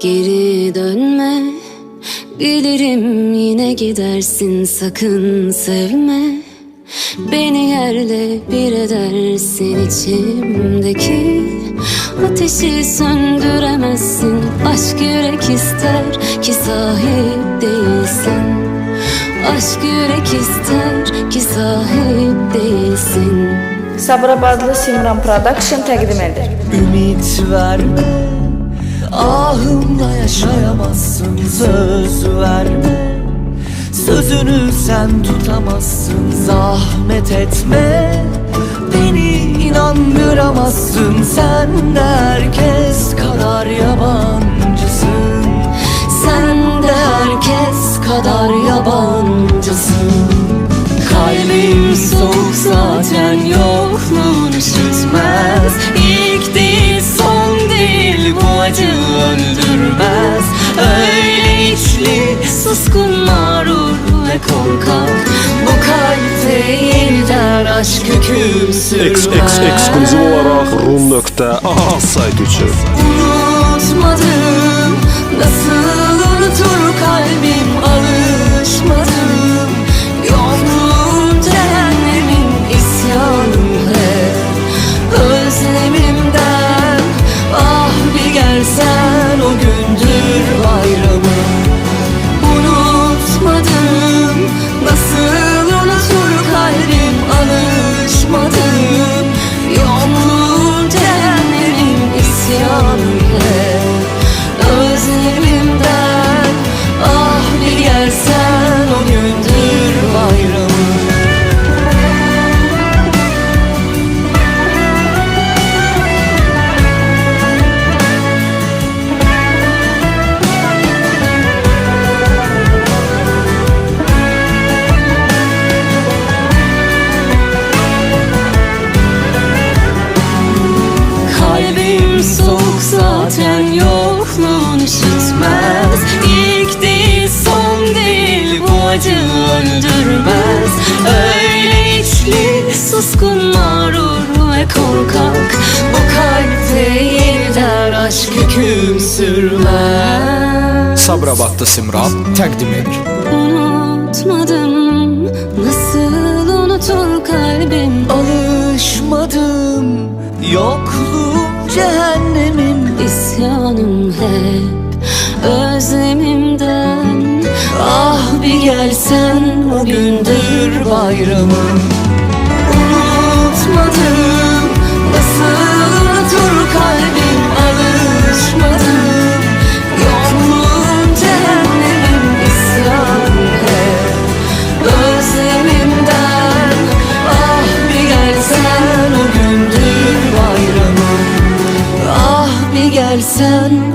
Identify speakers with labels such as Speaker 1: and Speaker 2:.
Speaker 1: Geri dönme. Bilirim yine gidersin sakın sevme. Beni yerle bir edersin içimdeki. Ateşi söndüremezsin Aşk yürek ister ki sahip değilsin. Aşk yürek ister ki sahip değilsin.
Speaker 2: Sabirabadlı Simran Production təqdim edir.
Speaker 3: Ümit verme yaşayamazsın Söz verme. Sözünü sen tutamazsın Zahmet etme. Beni inandıramazsın Sen de herkes kadar yabancısın. Sen de herkes kadar yabancısın. Kalbim soğuk zaten yokluğun üşütmez suskun mağrur ve korkak Bu kalpte yeniden aşk hüküm sürmez
Speaker 4: ekskluziv olarak rum.aa sayt için.
Speaker 3: Unutmadım acı öldürmez. Öyle içli suskun mağrur ve korkak. Bu kalpte yeniden aşk hüküm sürmez.
Speaker 5: Sabirabadlı Simran təqdim edir.
Speaker 1: Unutmadım nasıl unutur kalbim.
Speaker 3: Alışmadım yokluğum cehennemim.
Speaker 1: İsyanım hep özlemimden.
Speaker 3: Ah bir gelsen o gündür bayramım Unutmadım nasıl unutur kalbim alışmadım. Yokluğun cehennemin isyanım hep Özlemimden ah bir gelsen o gündür bayramım Ah bir gelsen